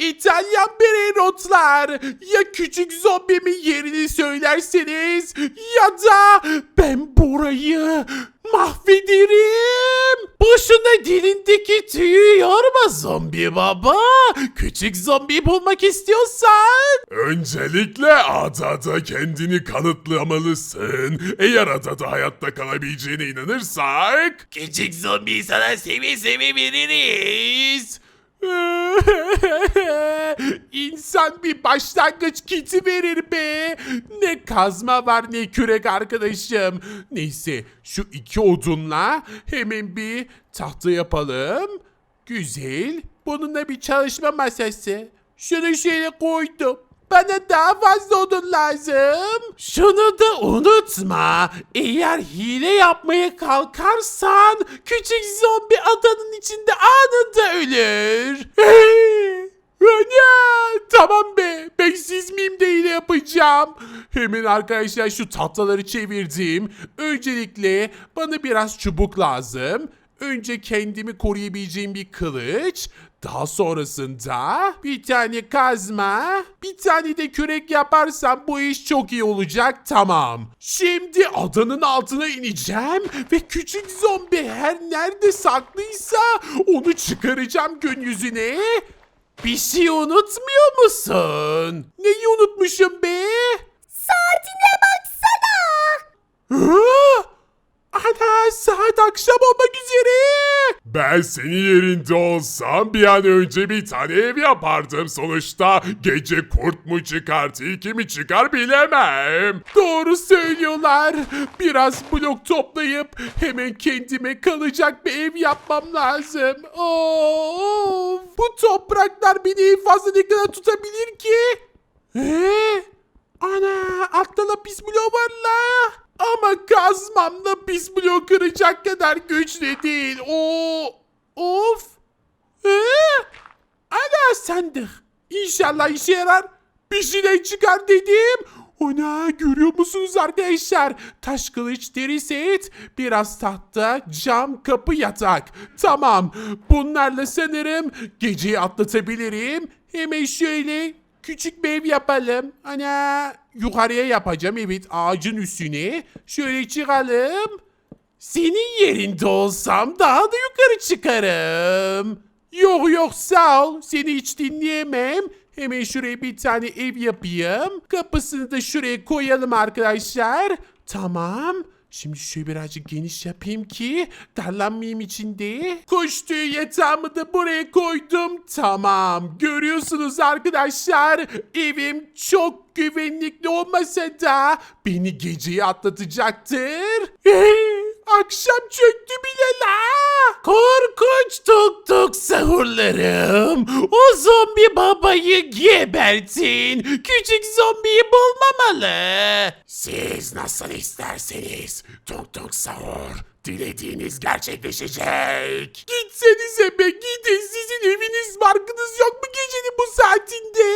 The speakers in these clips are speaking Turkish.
İtalyan bireyotlar. Ya küçük zombimin yerini söylerseniz ya da ben burayı mahvederim. Boşuna dilindeki tüyü yorma zombi baba. Küçük zombi bulmak istiyorsan. Öncelikle adada kendini kanıtlamalısın. Eğer adada hayatta kalabileceğine inanırsak... Küçük zombi sana seve seve veririz. İnsan bir başlangıç kiti verir be. Ne kazma var ne kürek arkadaşım. Neyse şu iki odunla hemen bir tahta yapalım. Güzel. Bununla bir çalışma masası. Şunu şöyle koydum. Bana daha fazla odun lazım. Şunu da unutma. Eğer hile yapmaya kalkarsan küçük zombi adanın içinde anında ölür. Ana! Tamam be. Ben siz miyim de hile yapacağım. Hemen arkadaşlar şu tatlıları çevirdim. Öncelikle bana biraz çubuk lazım. Önce kendimi koruyabileceğim bir kılıç. Daha sonrasında bir tane kazma, bir tane de kürek yaparsam bu iş çok iyi olacak tamam. Şimdi adanın altına ineceğim ve küçük zombi her nerede saklıysa onu çıkaracağım gün yüzüne. Bir şey unutmuyor musun? Neyi unutmuşum be? Saatine baksana. Hı? Ana saat akşam olmak üzere. Ben senin yerinde olsam bir an önce bir tane ev yapardım. Sonuçta gece kurt mu çıkar, tilki mi çıkar bilemem. Doğru söylüyorlar. Biraz blok toplayıp hemen kendime kalacak bir ev yapmam lazım. Of, bu topraklar beni en fazla ne kadar tutabilir ki? Ee? Ana altta da pis blok var la. Ama kazmamla pis blok kıracak kadar güçlü değil. O of. Ee? Ana sandık. İnşallah işe yarar. Bir şeyler çıkar dedim. Ona görüyor musunuz arkadaşlar? Taş kılıç, deri set, biraz tahta, cam, kapı, yatak. Tamam. Bunlarla sanırım geceyi atlatabilirim. Hemen şöyle küçük bir ev yapalım. Ana yukarıya yapacağım. Evet ağacın üstüne. Şöyle çıkalım. Senin yerinde olsam daha da yukarı çıkarım. Yok yok sağ ol. Seni hiç dinleyemem. Hemen şuraya bir tane ev yapayım. Kapısını da şuraya koyalım arkadaşlar. Tamam. Şimdi şöyle birazcık geniş yapayım ki darlanmayayım içinde. Kuş tüyü yatağımı da buraya koydum. Tamam. Görüyorsunuz arkadaşlar. Evim çok güvenlikli olmasa da beni geceyi atlatacaktır. Akşam çöktü bile la. Korkunç tuk tuk sahurlarım. O zombi babayı gebertin. Küçük zombiyi bulmamalı. Siz nasıl isterseniz. Tuk tuk sahur. Dilediğiniz gerçekleşecek. Gitsenize be gidin. Sizin eviniz barkınız yok mu gecenin bu saatinde?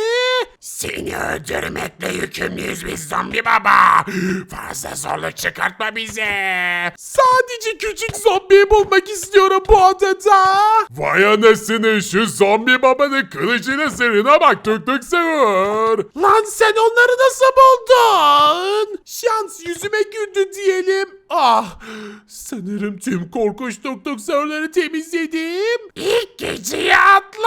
Seni öldürmekle yükümlüyüz biz zombi baba. Fazla zorluk çıkartma bize. Sadece küçük zombiyi bulmak istiyorum bu adada. Vay anasını şu zombi babanın kılıcıyla sırrına bak tuk tuk sağır. Lan sen onları nasıl buldun? Şans yüzüme güldü diyelim. Ah sanırım tüm korkunç sahurları temizledim. İlk geceyi atlattın.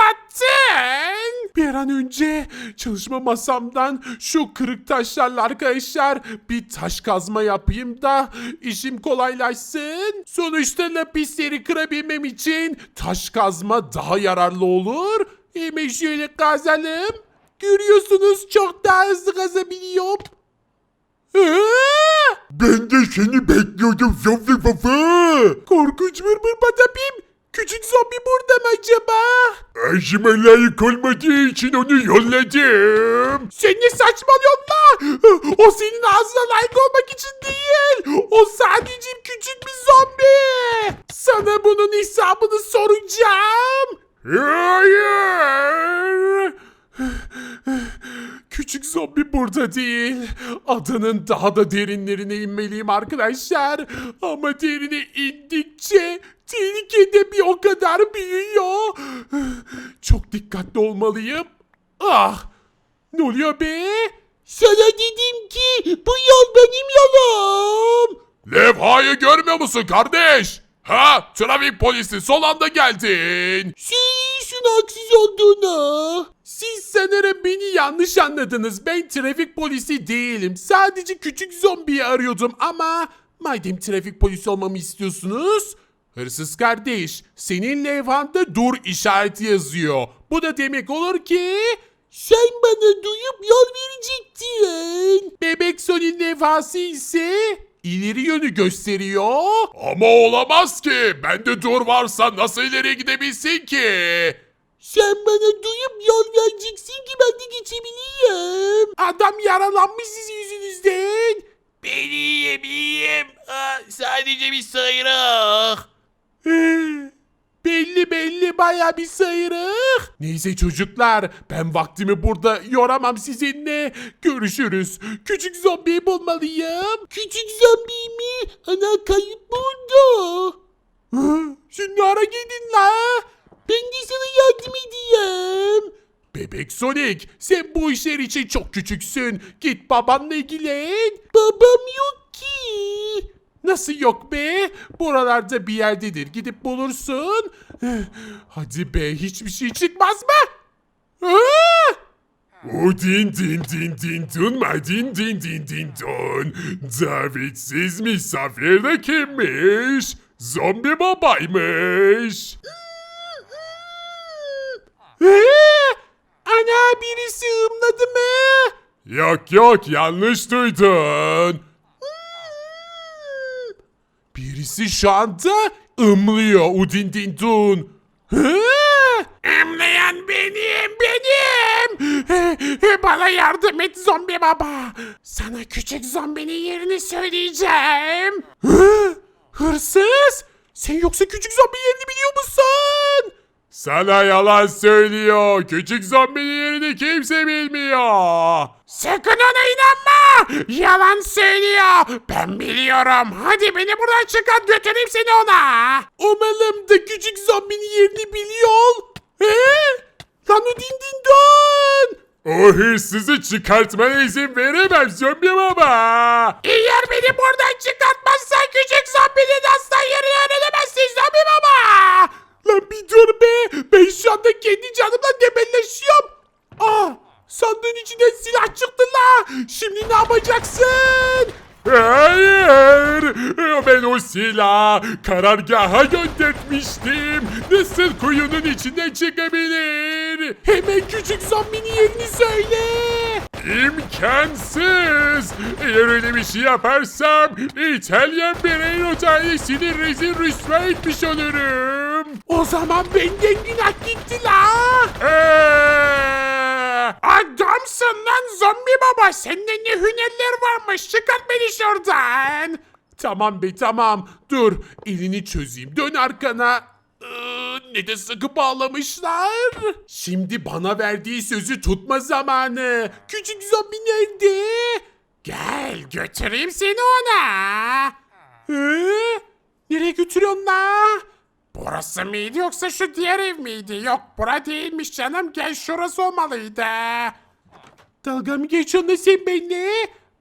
Bir an önce çalışma masamdan şu kırık taşlarla arkadaşlar bir taş kazma yapayım da işim kolaylaşsın. Sonuçta lapisleri kırabilmem için taş kazma daha yararlı olur. Hemen şöyle kazalım. Görüyorsunuz çok daha hızlı kazabiliyorum. Ben de seni bekliyordum zombi baba. Korkunç mırmır patapim. Küçük zombi burada mı acaba? Ağzıma layık olmadığı için onu yolladım. Sen ne saçmalıyorsun? O senin ağzına layık olmak için değil. O sadece küçük bir zombi. Sana bunun hesabını soracağım. Hayır. Küçük zombi burada değil. Adanın daha da derinlerine inmeliyim arkadaşlar. Ama derine indikçe tehlike de bir o kadar büyüyor. Çok dikkatli olmalıyım. Ah! Ne oluyor be? Sana dedim ki bu yol benim yolum. Levhayı görmüyor musun kardeş? Ha? Trafik polisi son anda geldin. Söyleyin şunu haksız. Siz sanırım beni yanlış anladınız. Ben trafik polisi değilim. Sadece küçük zombiyi arıyordum ama... Madem trafik polisi olmamı istiyorsunuz... Hırsız kardeş, senin levhanda dur işareti yazıyor. Bu da demek olur ki... Sen bana duyup yol verecektin. Bebek Sonic levhası ise ileri yönü gösteriyor. Ama olamaz ki. Bende dur varsa nasıl ileriye gidebilsin ki? Sen bana duyup yol vereceksin ki ben de geçebileyim. Adam yaralanmış sizin yüzünüzden. Ben iyiyim iyiyim. Aa, sadece bir sıyrık. Belli belli baya bir sıyrık. Neyse çocuklar ben vaktimi burada yoramam sizinle. Görüşürüz. Küçük zombiyi bulmalıyım. Küçük zombi mi? Ana kayıp burada. Hı, Şimdi ara gidin la. Ben de sana yardım edeyim. Bebek Sonic sen bu işler için çok küçüksün. Git babanla ilgilen. Babam yok. Nasıl yok be? Buralarda bir yerdedir. Gidip bulursun. Hadi be hiçbir şey çıkmaz mı? Aa! O din din din dun ma din din din din dun. Davetsiz misafir de kimmiş? Zombi babaymış. Ee, Ana birisi ımladı mı? Yok yok yanlış duydun. Birisi şu anda ımlıyor Udin Din Dun. Hı? Imlayan benim, benim. Bana yardım et zombi baba. Sana küçük zombinin yerini söyleyeceğim. Hı? Hırsız? Sen yoksa küçük zombi yerini biliyor musun? Sana yalan söylüyor. Küçük zombinin yerini kimse bilmiyor. Sakın ona inanma. Yalan söylüyor. Ben biliyorum. Hadi beni buradan çıkart götüreyim seni ona. Umalım da küçük zombinin yerini biliyor. He? Lan o din din don. O hırsızı çıkartmana izin veremem zombi baba. Eğer beni buradan çıkartmazsan küçük zombinin asla yerini öğrenemezsin zombi baba. Lan bir dur be. Ben şu anda kendi canımla debelleşiyorum. Ah sandığın içinden silah çıktı la. Şimdi ne yapacaksın? Hayır! Ben o silahı karargaha göndermiştim. Nasıl kuyunun içinden çıkabilir? Hemen küçük zombinin yerini söyle. İmkansız! Eğer öyle bir şey yaparsam İtalyan Bireyro ailesini rezil rüsva etmiş olurum. O zaman benden günah gitti la. Eee! Adamsın lan zombi baba. Sende ne hünerler varmış. Çıkart beni şuradan. Tamam be tamam. Dur elini çözeyim. Dön arkana. Ne de sıkı bağlamışlar. Şimdi bana verdiği sözü tutma zamanı. Küçük zombi nerede? Gel götüreyim seni ona. Hı? Nereye götürüyorsun la? Burası mıydı yoksa şu diğer ev miydi? Yok bura değilmiş canım. Gel şurası olmalıydı. Dalga mı geçiyorsun sen benimle?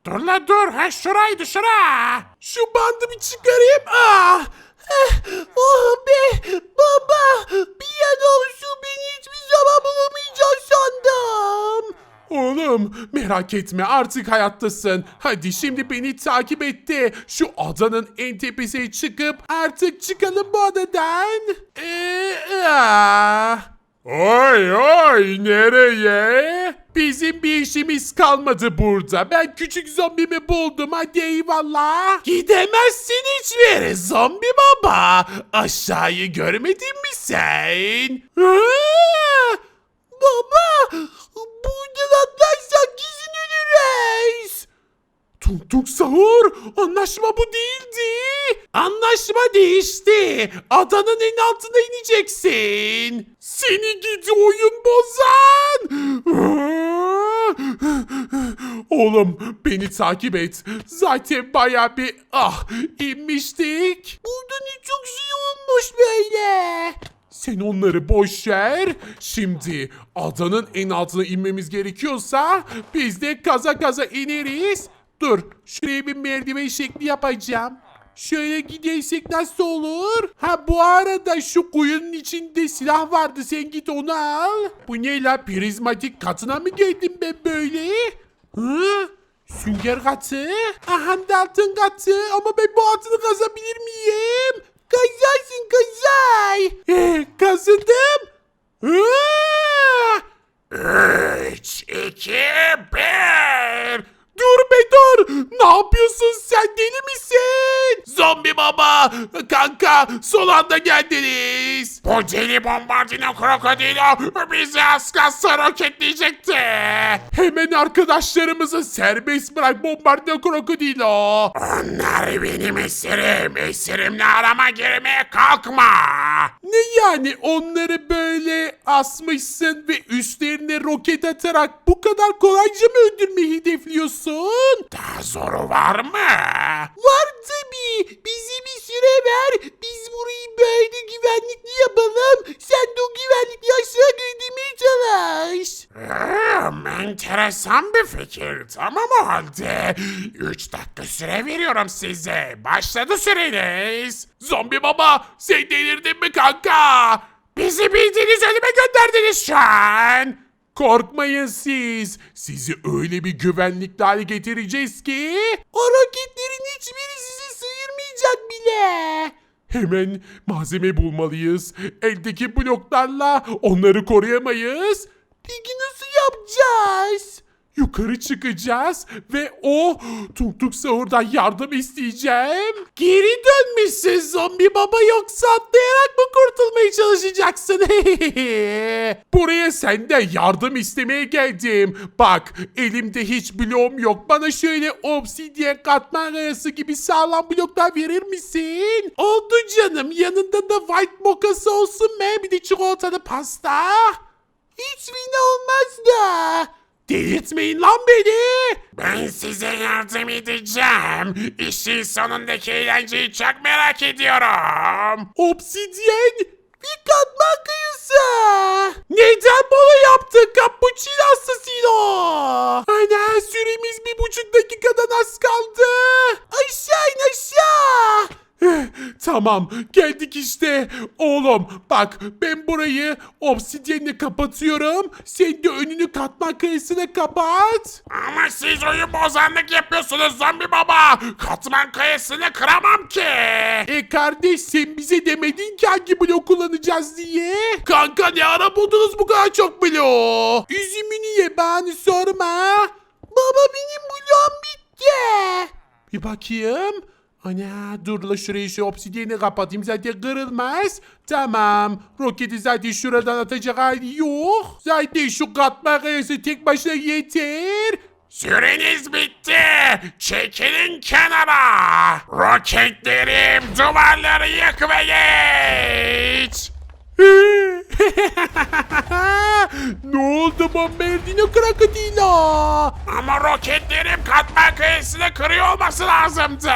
Dur la dur. Ha şuraydı şura. Şu bandı bir çıkarayım. Ah. Eh, Oh Oğlum merak etme artık hayattasın. Hadi şimdi beni takip etti. Şu adanın en tepesine çıkıp artık çıkalım bu adadan. Ee, ah. Oy oy nereye? Bizim bir işimiz kalmadı burada. Ben küçük zombimi buldum. Hadi eyvallah. Gidemezsin hiçbir yere zombi baba. Aşağıyı görmedin mi sen? Aa! Sahur, anlaşma bu değildi. Anlaşma değişti. Adanın en altına ineceksin. Seni gidi oyun bozan. Oğlum beni takip et. Zaten baya bir ah inmiştik. Burada ne çok şey olmuş böyle. Sen onları boş ver. Şimdi adanın en altına inmemiz gerekiyorsa biz de kaza kaza ineriz. Dur şuraya bir merdiven şekli yapacağım. Şöyle gidersek nasıl olur? Ha bu arada şu kuyunun içinde silah vardı sen git onu al. Bu ne la prizmatik katına mı geldim ben böyle? Hı? Sünger katı? Aha altın katı ama ben bu altını kazabilir miyim? Kazarsın kazay. Eh, kazıdım. Hı? 3, 2, 1. Dur be dur. Ne yapıyorsun sen deli misin? Zombi baba kanka son anda geldiniz. Bu deli bombardino krokodilo bizi az kalsın roketleyecekti. Hemen arkadaşlarımızı serbest bırak Bombardier Krokodilo. Onlar benim esirim. Esirimle arama girmeye kalkma. Ne yani onları böyle asmışsın ve üstlerine roket atarak bu kadar kolayca mı öldürmeyi hedefliyorsun? Daha zoru var mı? Var tabii. Bize bir süre ver. Biz burayı böyle güvenlikli yapalım. Sen de o güvenlikli aşağı göndermeye çalış. Hmm, enteresan bir fikir. Tamam o halde. 3 dakika süre veriyorum size. Başladı süreniz. Zombi baba sen delirdin mi kanka? Bizi bildiğiniz ölüme gönderdiniz şu an. Korkmayın siz. Sizi öyle bir güvenlikli hale getireceğiz ki... O roketlerin hiçbiri sizi sıyırmayacak bile. Hemen malzeme bulmalıyız. Eldeki bloklarla onları koruyamayız. Peki nasıl yapacağız? Yukarı çıkacağız ve o Tuk Tuk Sahur'dan yardım isteyeceğim. Geri dönmüşsün zombi baba yoksa atlayarak mı kurtulmaya çalışacaksın? Buraya senden yardım istemeye geldim. Bak elimde hiç bloğum yok. Bana şöyle obsidyen katman kayası gibi sağlam bloklar verir misin? Oldu canım. Yanında da white mokası olsun mu? Bir de çikolatalı pasta. Hiç fena olmaz da. Delirtmeyin lan beni. Ben size yardım edeceğim. İşin sonundaki eğlenceyi çok merak ediyorum. Obsidyen bir katman kıyısı. Neden bunu yaptın Cappuccino assassino? Ana süremiz bir buçuk dakikadan az kaldı. Aşağı in aşağı. Tamam geldik işte. Oğlum bak ben burayı obsidyenle kapatıyorum. Sen de önünü katman kayısına kapat. Ama siz oyun bozanlık yapıyorsunuz zombi baba. Katman kayasını kıramam ki. E kardeş sen bize demedin ki hangi blok kullanacağız diye. Kanka ne ara buldunuz bu kadar çok bloğu? Üzümünü ye bana sorma. Baba benim bloğum bitti. Bir bakayım. Ana dur la şurayı şu obsidiyeni kapatayım zaten kırılmaz. Tamam. Roketi zaten şuradan atacak hali yok. Zaten şu katma kayası tek başına yeter. Süreniz bitti. Çekilin kenara. Roketlerim duvarları yık ve geç. ne oldu Bombardino Krokodilo? Ama roketlerim katman kayasını kırıyor olması lazımdı.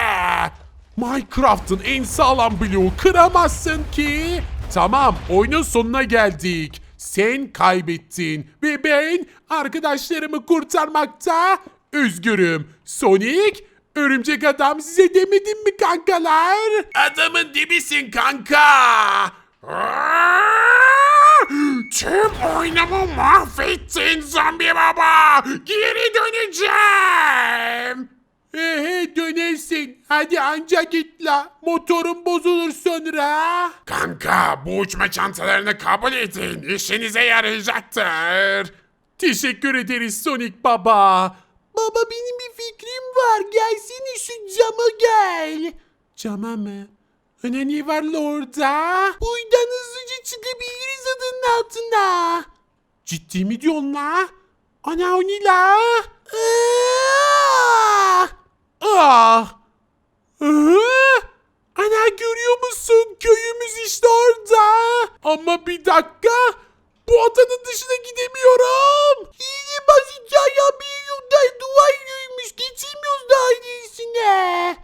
Minecraft'ın en sağlam bloğu kıramazsın ki. Tamam oyunun sonuna geldik. Sen kaybettin ve ben arkadaşlarımı kurtarmakta özgürüm. Sonic, örümcek adam size demedim mi kankalar? Adamın dibisin kanka. Aa! Oyunumu mahvettin zombi baba. Geri döneceğim. Ehe dönersin. Hadi anca git la. Motorun bozulur sonra. Kanka bu uçma çantalarını kabul edin. İşinize yarayacaktır. Teşekkür ederiz Sonic Baba. Baba benim bir fikrim var. Gelsene şu cama gel. Cama mı? Ana ne var la orada? Buradan hızlıca çıkabiliriz adının altına. Ciddi mi diyorsun la? Ana o ne la? Ah! Ah! Ana görüyor musun? Köyümüz işte orada. Ama bir dakika. Bu adanın dışına gidemiyorum. Yine basit ya bir yolda duvar yürümüş. Geçemiyoruz daha ilerisine.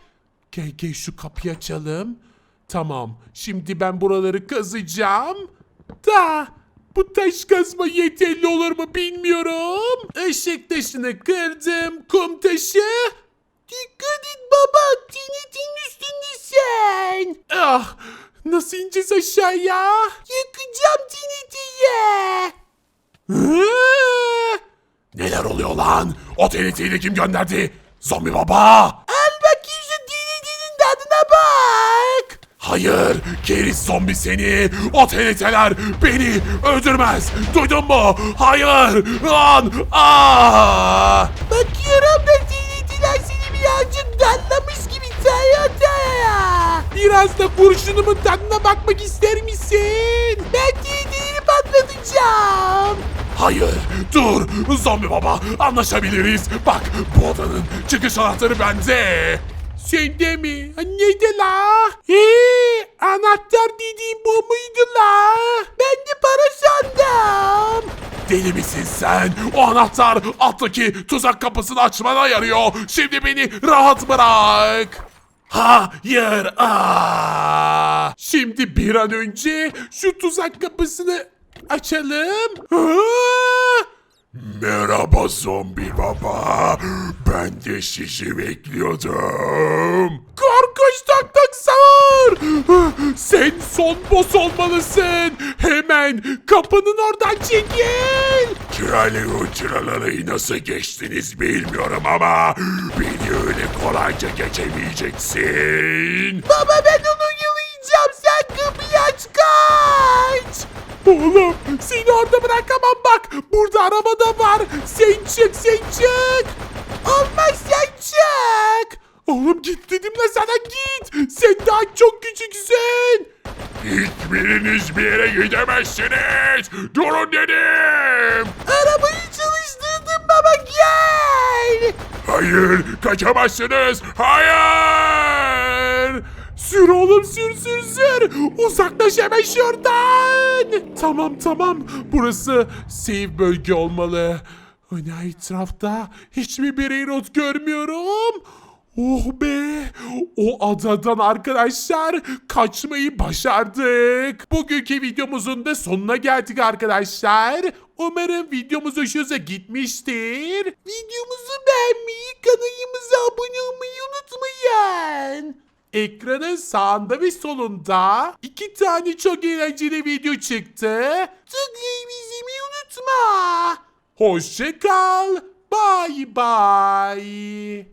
Gel gel şu kapıyı açalım. Tamam. Şimdi ben buraları kazacağım. Da bu taş kazma yeterli olur mu bilmiyorum. Işık taşını kırdım. Kum taşı. Dikkat et baba. TNT'nin üstündesin. Ah nasıl ineceğiz aşağıya? Yakacağım TNT'yi. Neler oluyor lan? O TNT'yi kim gönderdi? Zombi baba! Al bakayım şu TNT'nin tadına bak. Hayır, keriz zombi seni. O TNT'ler beni öldürmez. Duydun mu? Hayır. Lan. Aa! Bakıyorum da TNT'ler seni birazcık dallamış gibi Toyota. Biraz da kurşunumun tadına bakmak ister misin? Ben TNT'leri patlatacağım. Hayır, dur. Zombi baba, anlaşabiliriz. Bak, bu odanın çıkış anahtarı bende. Sende mi? Neydi la? Hee, anahtar dediğim bu muydu la? Ben de para sandım. Deli misin sen? O anahtar alttaki tuzak kapısını açmana yarıyor. Şimdi beni rahat bırak. Hayır. Aa! Şimdi bir an önce şu tuzak kapısını açalım. Aa! Merhaba zombi baba. Ben de sizi bekliyordum. Korkunç tok savur. Sen son boss olmalısın. Hemen kapının oradan çekil. Traleyu tralayı nasıl geçtiniz bilmiyorum ama beni öyle kolayca geçemeyeceksin. Baba ben onu yalayacağım. Sen kapıyı aç kaç. Oğlum seni orada bırakamam bak. Burada araba da var. Sen çık sen çık. Olmaz sen çık. Oğlum git dedim la sana git. Sen daha çok küçüksün. Hiçbiriniz bir yere gidemezsiniz. Durun dedim. Arabayı çalıştırdım baba gel. Hayır kaçamazsınız. Hayır. Sür oğlum sür sür sür. Uzaklaş hemen şuradan. Tamam tamam. Burası save bölge olmalı. Ana etrafta hiçbir birey not görmüyorum. Oh be! O adadan arkadaşlar kaçmayı başardık. Bugünkü videomuzun da sonuna geldik arkadaşlar. Umarım videomuz hoşunuza gitmiştir. Videomuzu beğenmeyi, kanalımıza abone olmayı unutmayın. Ekranın sağında ve solunda iki tane çok eğlenceli video çıktı. Tıklayıp izlemeyi unutma. Hoşça kal. Bye bye.